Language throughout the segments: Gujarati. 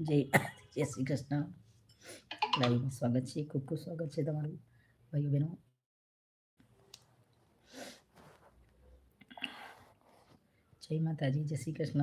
જય જય શ્રી કૃષ્ણ. લાઈવમાં સ્વાગત છે, ખૂબ ખૂબ સ્વાગત છે તમારું ભાઈઓ બહેનો. જય માતાજી, જય શ્રી કૃષ્ણ.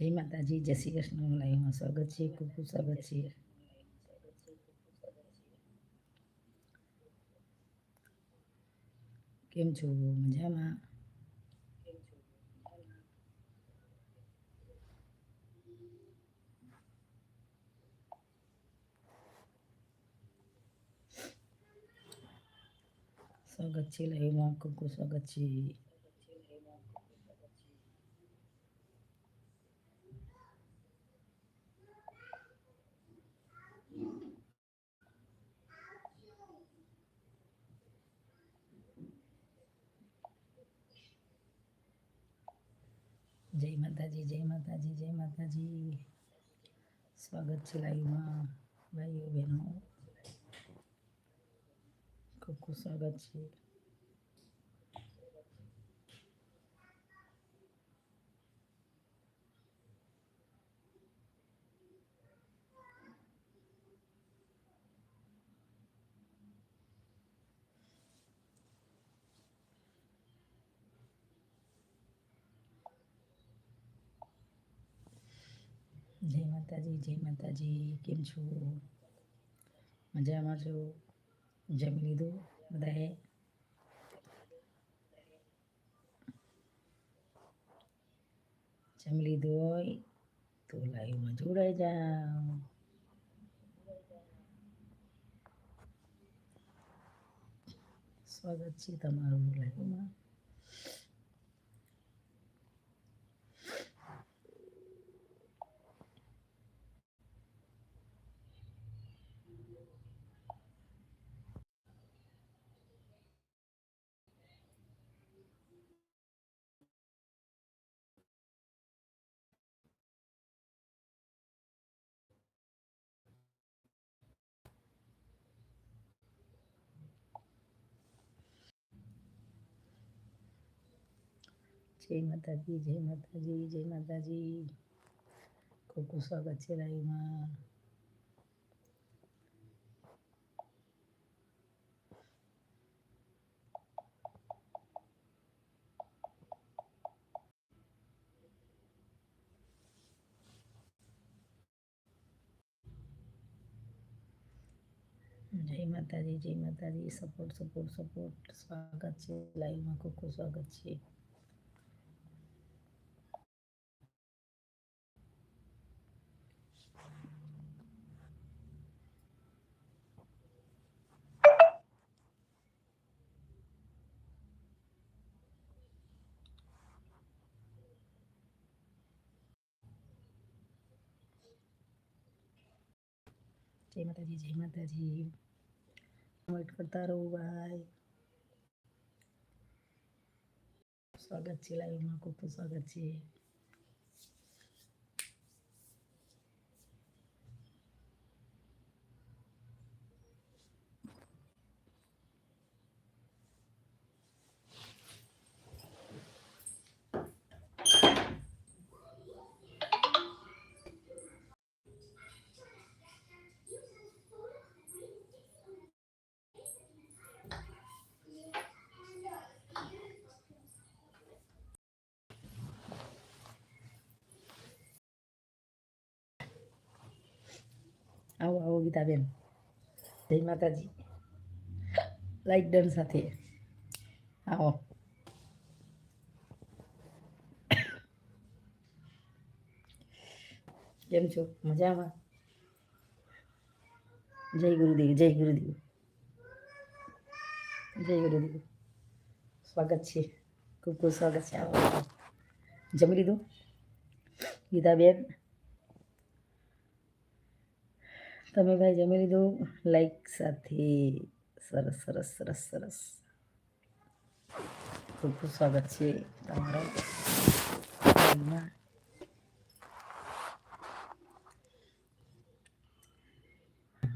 જય માતાજી, જય શ્રી કૃષ્ણ લાઈવમાં સ્વાગત છે, ખૂબ ખૂબ સ્વાગત છે. કેમ છો? મજામાં? સ્વાગત છે લાઈવમાં, ખૂબ ખૂબ સ્વાગત છે. જય માતાજી જય માતાજી જય માતાજી. સ્વાગત છે લાઈવમાં, ભાઈઓ બહેનો. ખૂબ ખૂબ સ્વાગત છે. જય માતાજી જય માતાજી, કેમ છો? મજામાં છો? જમી લીધું બધાએ? જમી લીધું હોય તો લાઈવમાં જોડાઈ જાઓ. સ્વાગત છે તમારું લાઈવમાં. જય માતાજી જય માતાજી જય માતાજી. ખૂબ ખૂબ સ્વાગત છે રાઈમાં જય માતાજી જય માતાજી. સપોર્ટ સપોર્ટ સપોર્ટ સ્વાગત છે લાઈવમાં. ખૂબ ખૂબ સ્વાગત છે. જય માતાજી જય માતાજી. વેટ કરતા રહો ભાઈ. સ્વાગત છે લાઈવમાં ખૂબ સ્વાગત છે. આવો આવો ગીતાબેન જય માતાજી લાઈક ડન સાથે આવો કેમ છો મજામાં જય ગુરુદેવ જય ગુરુદેવ જય ગુરુદેવ સ્વાગત છે ખૂબ ખૂબ સ્વાગત છે આવો જમી લીધું ગીતાબેન તમે ભાઈ જમી લીધું? લાઈક સાથે. સરસ સરસ સરસ સરસ. ખૂબ ખૂબ સ્વાગત છે તમારો.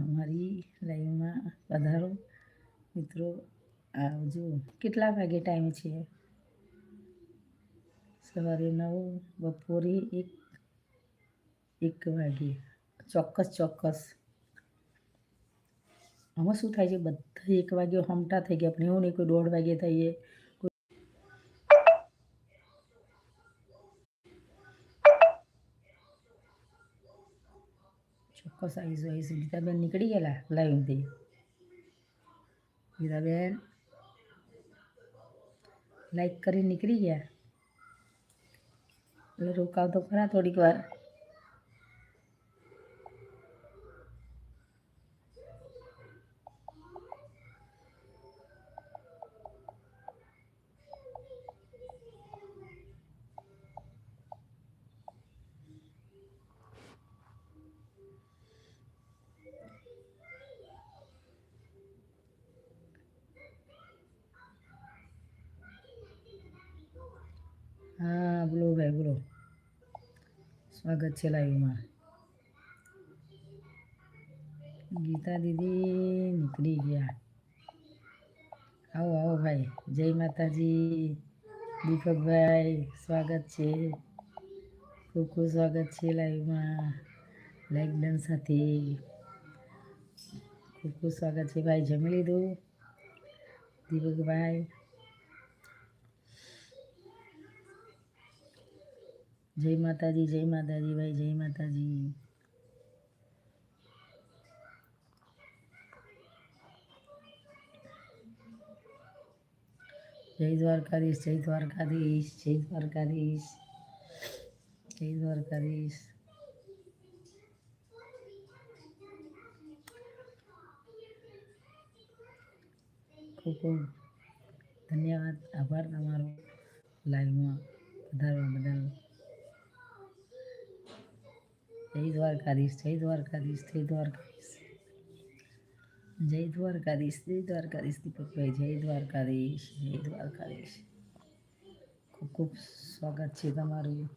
અમારી લાઈવમાં પધારો મિત્રો આવજો કેટલા વાગે ટાઈમ છે? સવારે નવ, બપોરે એક એક વાગે. ચોક્કસ ચોક્કસ. આમાં શું થાય છે? બધા એક વાગે હમટા થઈ ગયા, પણ એવું નહીં, કોઈ દોઢ વાગે થઈએ ચોક્કસ આવીશું આવીશું. ગીતાબેન નીકળી ગયેલા લાઈવથી ગીતાબેન? લાઈક કરી નીકળી ગયા? એટલે રોકાવ તો ખરા થોડીક વાર હા બોલો ભાઈ બોલો સ્વાગત છે લાઈવમાં ગીતા દીદી નીકળી ગયા. આવો આવો ભાઈ. જય માતાજી. દીપકભાઈ, સ્વાગત છે. ખૂબ ખૂબ સ્વાગત છે લાઈવમાં લાઈક ડન સાથે. ખૂબ ખૂબ સ્વાગત છે ભાઈ. જમી લીધું? દીપકભાઈ જય માતાજી જય માતાજી ભાઈ, જય માતાજી. જય દ્વારકાધીશ જય દ્વારકાધીશ જય દ્વારકાધીશ જય દ્વારકાધીશ. ખૂબ ખૂબ ધન્યવાદ, આભાર તમારો લાઈવમાં વધારવા બદલ. જય દ્વારકાધીશ જય દ્વારકાધીશ જય દ્વારકાધીશ. જય દ્વારકાધીશ જય દ્વારકાધીશ, દીપકભાઈ, જય દ્વારકાધીશ જય દ્વારકાધીશ. ખૂબ ખૂબ સ્વાગત છે તમારું.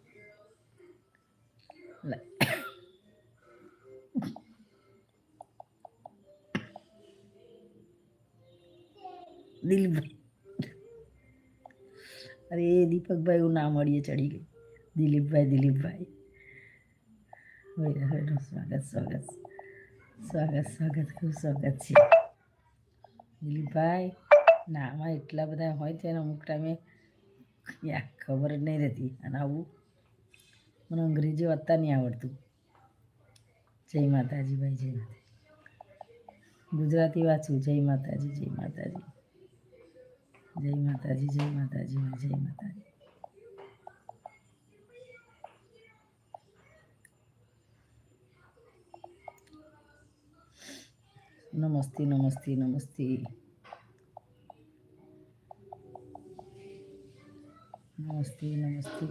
દિલીપભાઈ અરે દીપકભાઈ, હું ના મળીએ, ચડી ગઈ. દિલીપભાઈ દિલીપભાઈ. બરાબર સ્વાગત સ્વાગત સ્વાગત સ્વાગત ખૂબ સ્વાગત છે દિલીપભાઈ ના આમાં એટલા બધા હોય છે ને અમુક ટાઈમે યા ખબર જ નહીં રહેતી અને આવું મને અંગ્રેજી વાંચતા નહીં આવડતું જય માતાજી ભાઈ જય માતાજી ગુજરાતી વાંચું જય માતાજી જય માતાજી જય માતાજી જય માતાજી જય માતાજી નમસ્તે નમસ્તે નમસ્તે. નમસ્તે નમસ્તે.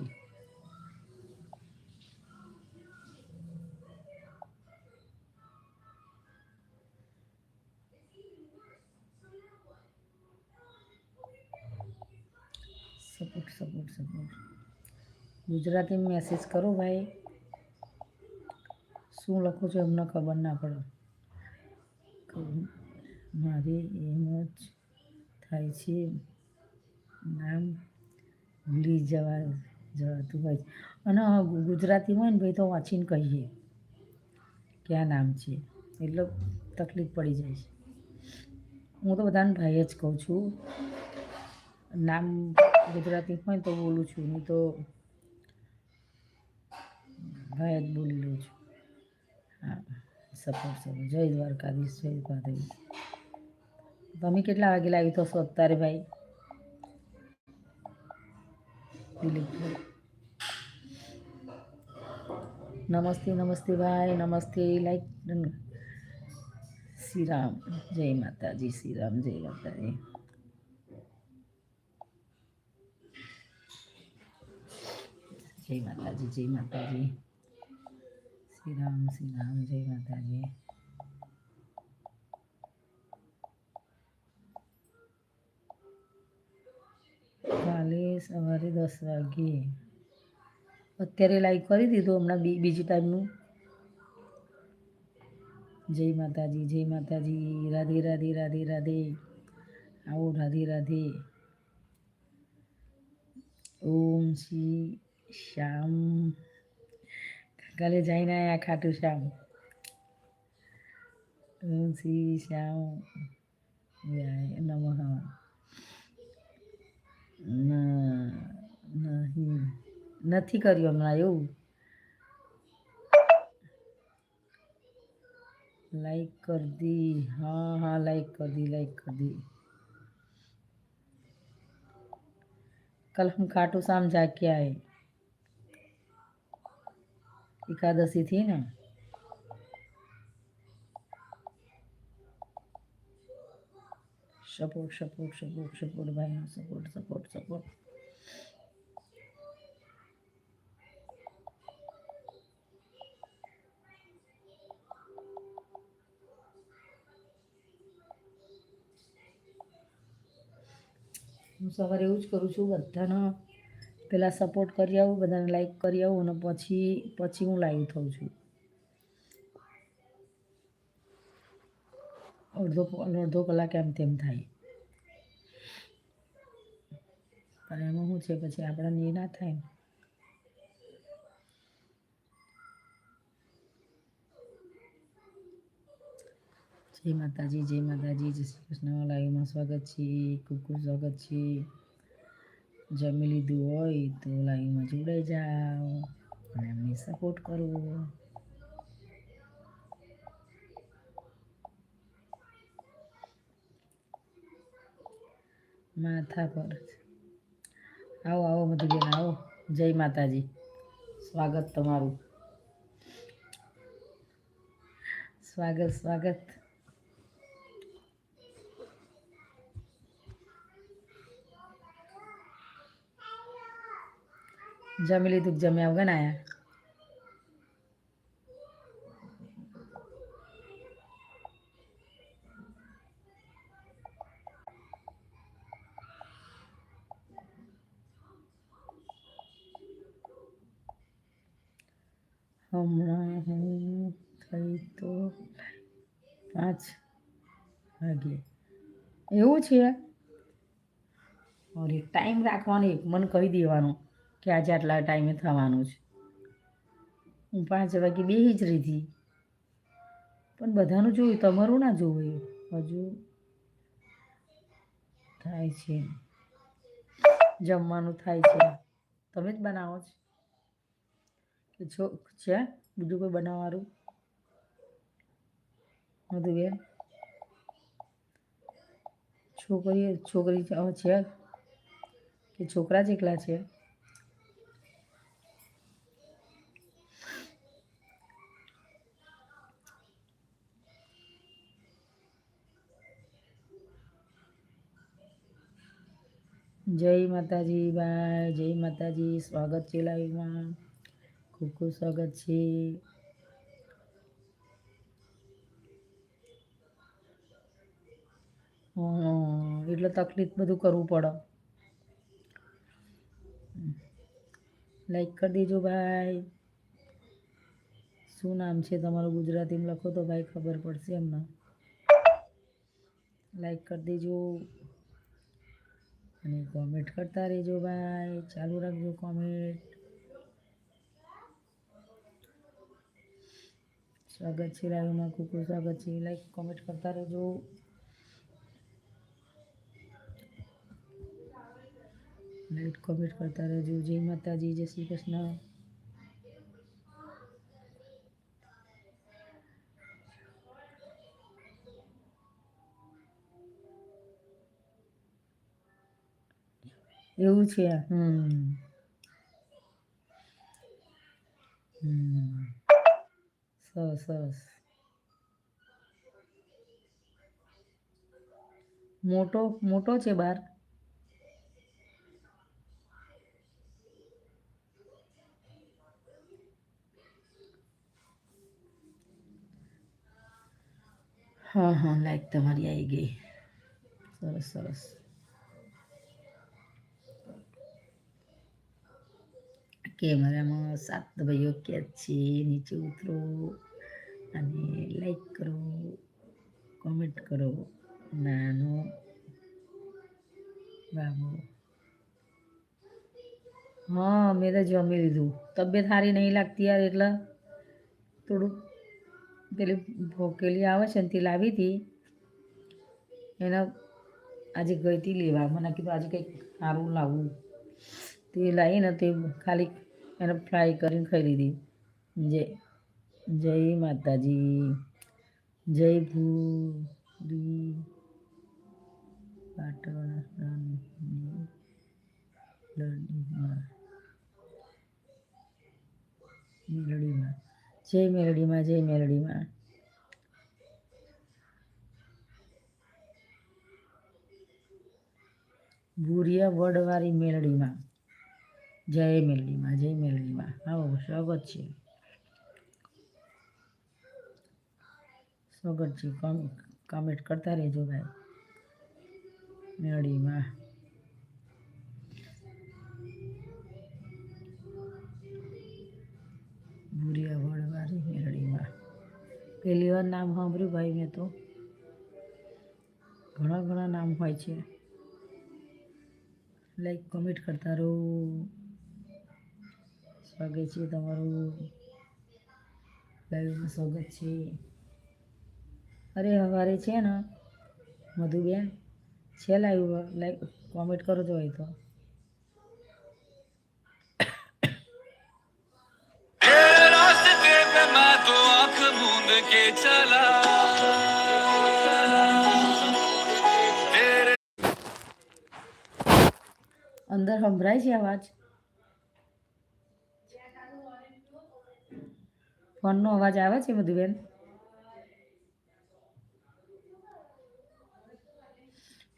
Support support support Gujarati message કરો ભાઈ. શું લખો છો એમને ખબર ના પડે. કહું, મારે એમ જ થાય છે. નામ ભૂલી જવા જવાતું હોય છે. અને ગુજરાતી હોય ને ભાઈ તો વાંચીને કહીએ ક્યાં નામ છે. એટલે તકલીફ પડી જાય છે. હું તો બધાને ભાઈ જ કહું છું. નામ ગુજરાતી હોય તો બોલું છું. હું તો ભાઈ જ બોલી લઉં છું. હા. સપોર્ટ સપોર્ટ જય દ્વારકાધીશ જય દ્વારકાધીશ. તમે કેટલા વાગે લાવી છો અત્યારે ભાઈ? દિલીપભાઈ નમસ્તે નમસ્તે ભાઈ, નમસ્તે. લાઈક શ્રી રામ જય માતાજી શ્રી રામ જય માતાજી. જય માતાજી જય માતાજી. શ્રી રામ શ્રી રામ જય માતાજી. કાલે સવારે દસ વાગ્યે અત્યારે લાઈક કરી દીધું હમણાં બીજી ટાઈમનું જય માતાજી જય માતાજી. રાધે રાધે રાધે રાધે. આવો રાધે રાધે. ઓમ શ્રી શ્યામ કાલે જઈને આવ્યા ખાટું શ્યામ ઓમ શ્રી શ્યામ નમઃ નહીં નથી કર્યું હમણાં એવું लाइक कर दी हाँ हाँ लाइक कर दी लाइक कर दी कल हम खाटू शाम जाके आए એકાદશીથી ને? સપોર્ટ સપોર્ટ સપોર્ટ સપોર્ટ ભાઈનો સપોર્ટ સપોર્ટ સપોર્ટ હું સવારે એવું જ કરું છું, બધાના પહેલાં સપોર્ટ કરી આવું, બધાને લાઈક કરી આવું અને પછી પછી હું લાઈવ થઉં છું. અડધો અડધો કલાક એમ તેમ થાય. પણ એમાં શું છે, પછી આપણાને એ ના થાય જય માતાજી જય માતાજી, જય શ્રી કૃષ્ણ. લાઈવમાં સ્વાગત છે. ખૂબ ખૂબ સ્વાગત છે. જમી લીધું હોય તો લાઈવમાં જોડાઈ જાઓ અને એમને સપોર્ટ કરો. માથા પર. આવો આવો બધું બેન આવો. જય માતાજી. સ્વાગત તમારું. સ્વાગત સ્વાગત. જમી લીધું જમ્યા આયા? હમણાં હું થઈ તો પાંચ વાગે. એવું છે? અરે ટાઈમ રાખવાનો એક, મને કહી દેવાનું. કે આજે આટલા ટાઈમે થવાનું છે. હું પાંચ વાગે બેહી જ રહી પણ બધાનું જોયું, તમારું ના જોવું હજુ થાય છે. જમવાનું થાય છે. તમે જ બનાવો છો? છો, છે? બીજું કોઈ બનાવવાનું? બધું બેન છોકરી છોકરી છે? કે છોકરા જ એકલા છે? જય માતાજી, બાય. જય માતાજી. સ્વાગત છે લાઈવમાં. ખૂબ ખૂબ સ્વાગત છે. એટલે તકલીફ બધું કરવું પડે. લાઈક કરી દેજો ભાઈ શું નામ છે તમારું ગુજરાતીમાં? લખો તો ભાઈ ખબર પડશે એમને. લાઈક કરી દેજો. અને કોમેન્ટ કરતા રહેજો ભાઈ. ચાલુ રાખજો કોમેન્ટ સ્વાગત છે લાઈવમાં ખૂબ સ્વાગત છે. લાઈક કોમેન્ટ કરતા રહેજો. લાઈક કોમેન્ટ કરતા રહેજો. જય માતાજી, જય શ્રી કૃષ્ણ. એવું છે હમ. સરસ સરસ. મોટો મોટો છે બાર? હા હા લાઈક તમારી આવી ગઈ. સરસ સરસ. કેમેરામાં સાત ભાઈઓ ક્યાં છે, નીચે ઉતરો અને લાઈક કરો કોમેન્ટ કરો. નાનો બાબુ હા, મેં તો જમી લીધું. તબિયત સારી નહીં લાગતી યાર એટલે થોડુંક પેલી ભોકેલી આવે છે ને તે લાવી હતી. એના આજે ગઈ હતી લેવા. મને કીધું આજે કંઈક સારું લાવવું તે લાવીને તે ખાલી એને ફ્રાય કરીને ખાઈ લીધી. જય જય માતાજી, જય ભૂરી મેલડીમાં જય મેલડીમાં જય મેલડીમાં ભૂરિયા વડવાળી મેલડીમાં જય મેલડીમાં જય મેલડીમાં. આવો, સ્વાગત છે. સ્વાગત છે. કોમ કોમેન્ટ કરતા રહેજો ભાઈ. મેળીમાં ભૂરિયા વળવારી મેળીમાં પહેલી વાર નામ સાંભળ્યું ભાઈ મેં તો. ઘણા ઘણા નામ હોય છે. લાઈક કમેન્ટ કરતા રહો. વાગે છે તમારું. લાઈવમાં સ્વાગત છે. અરે, સવારે છે ને, મધુબેન, છે લાઈવ લાઈવ કોમેન્ટ કરો તો હોય તો. અંદર સંભળાય છે અવાજ? ફોનનો અવાજ આવે છે મધુબેન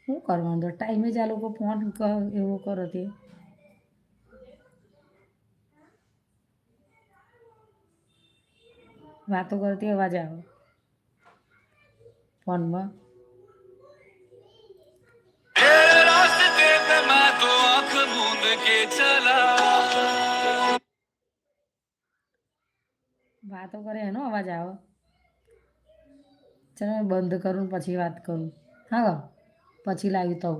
શું કરવાનું તો ટાઈમે જ આ લોકો ફોન ક- એવો કરો તે વાતો કરતી અવાજ આવે ફોનમાં तेरे रास्ते पे मैं तो आंख मूंद के चला વાતો કરે, એનો અવાજ આવે. ચાલો બંધ કરું પછી વાત કરું. હા પછી લાવી તો.